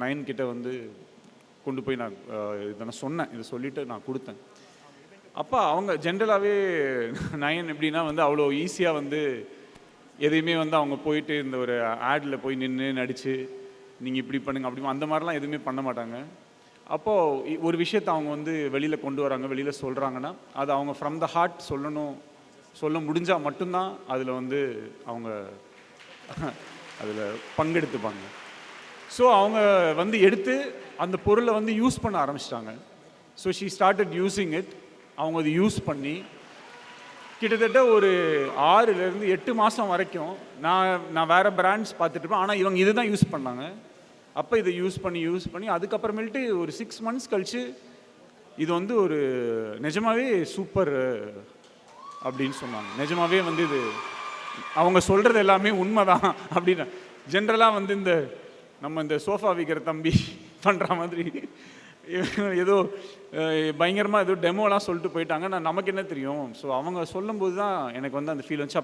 Nine கிட்ட வந்து கொண்டு போய் நான் இதை நான் சொன்னேன். இதை சொல்லிவிட்டு நான் கொடுத்தேன். அப்போ அவங்க ஜென்ரலாகவே நயன் எப்படின்னா வந்து அவ்வளோ ஈஸியாக வந்து எதையுமே வந்து அவங்க போயிட்டு இந்த ஒரு ஆடில் போய் நின்று நடித்து நீங்கள் இப்படி பண்ணுங்க அப்படி அந்த மாதிரிலாம் எதுவுமே பண்ண மாட்டாங்க. அப்போது ஒரு விஷயத்தை அவங்க வந்து வெளியில் கொண்டு வராங்க வெளியில் சொல்கிறாங்கன்னா அது அவங்க ஃப்ரம் த ஹார்ட் சொல்லணும் சொல்ல முடிஞ்சால் மட்டும்தான் அதில் வந்து அவங்க அதில் பங்கெடுத்துப்பாங்க. ஸோ அவங்க வந்து எடுத்து அந்த பொருளை வந்து யூஸ் பண்ண ஆரம்பிச்சிட்டாங்க. So she started using it அவங்க அதை யூஸ் பண்ணி கிட்டத்தட்ட ஒரு ஆறுலேருந்து எட்டு மாதம் வரைக்கும் நான் நான் வேறு பிராண்ட்ஸ் பார்த்துட்டு இருப்பேன். ஆனால் இவங்க இதுதான் யூஸ் பண்ணாங்க. அப்போ இதை யூஸ் பண்ணி யூஸ் பண்ணி அதுக்கப்புறமேல்ட்டு ஒரு சிக்ஸ் மந்த்ஸ் கழித்து இது வந்து ஒரு நிஜமாவே சூப்பர் அப்படின்னு சொன்னாங்க. நிஜமாவே வந்து இது அவங்க சொல்கிறது எல்லாமே உண்மை தான் அப்படின்னு ஜென்ரலாக வந்து இந்த நம்ம இந்த சோஃபா விற்கிற தம்பி பண்ணுற மாதிரி. ஏதோ பயங்கரமாக ஏதோ டெமோலாம் சொல்லிட்டு போயிட்டாங்க. நான் நமக்கு என்ன தெரியும்? ஸோ அவங்க சொல்லும்போது தான் எனக்கு வந்து அந்த ஃபீல் வந்துச்சு.